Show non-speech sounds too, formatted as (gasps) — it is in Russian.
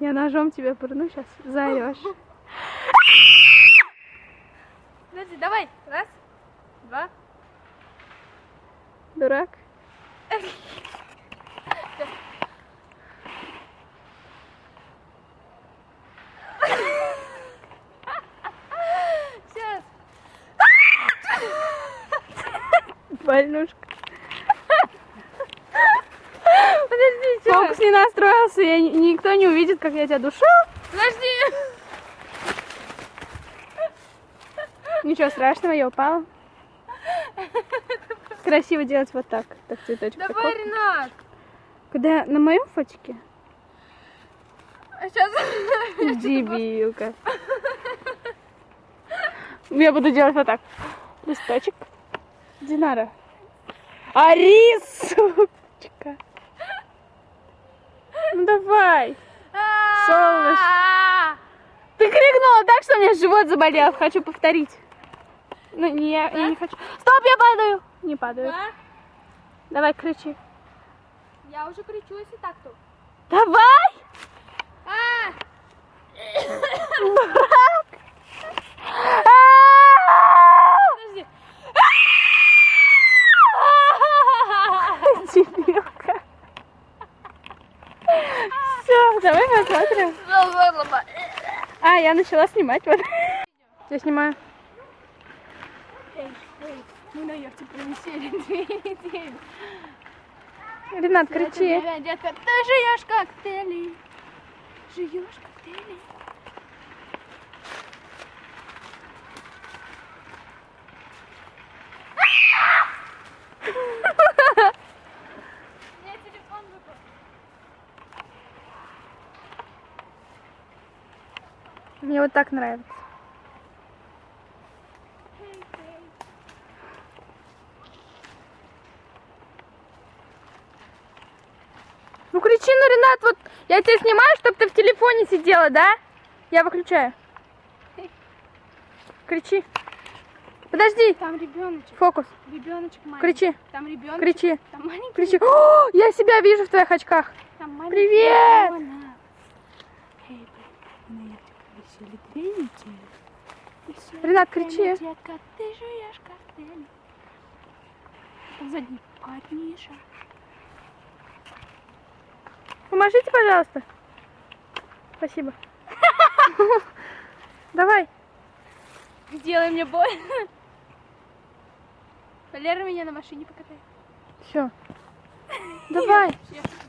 Я ножом тебя пырну сейчас, заорешь. Подожди, давай. Раз, два. Дурак. Сейчас. Больнушка. Подожди, сейчас. Фокус не настроился, я, никто не увидит, как я тебя душу. Подожди. Ничего страшного, я упала. Красиво делать вот так. Так, цветочек Давай, такой. Ренат. Когда на моем фотике? Сейчас. (laughs) Дебилка. Я буду делать вот так. Листочек. Динара. Арис, сучка. Ну давай. Солнышко. Ты крикнула так, что у меня живот заболел. Хочу повторить. Ну, не, я, я не хочу. Стоп, я падаю. Не падаю. Да? Давай, кричи. Я уже кричу, если так, то. Давай! (laughs) А! Дурак! Подожди. Дебилка. Все, давай посмотрим. А, я начала снимать. Вот. Я снимаю. Мы на яхте провисели две недели. Ренат, кричи. Детка, ты жуешь коктейли. Жуешь коктейли. (laughs) У меня телефон выпал. Мне вот так нравится. Ну кричи, ну, Ренат, вот я тебя снимаю, чтобы ты в телефоне сидела, да? Я выключаю. Кричи. Подожди, Там ребеночек. фокус. Ребеночек маленький. Кричи, Там ребеночек. кричи, Там маленький. кричи. О, (gasps) я себя вижу в твоих очках. Там маленький Привет! ребенок. Эй, мы на яхте провисели две недели. И всё Ренат, кричи. Детка, ты жуешь коктейли. Позади парниша. Помашите, пожалуйста. Спасибо. (laughs) Давай. Сделай мне больно. Валера меня на машине покатает. Все. Давай. (laughs)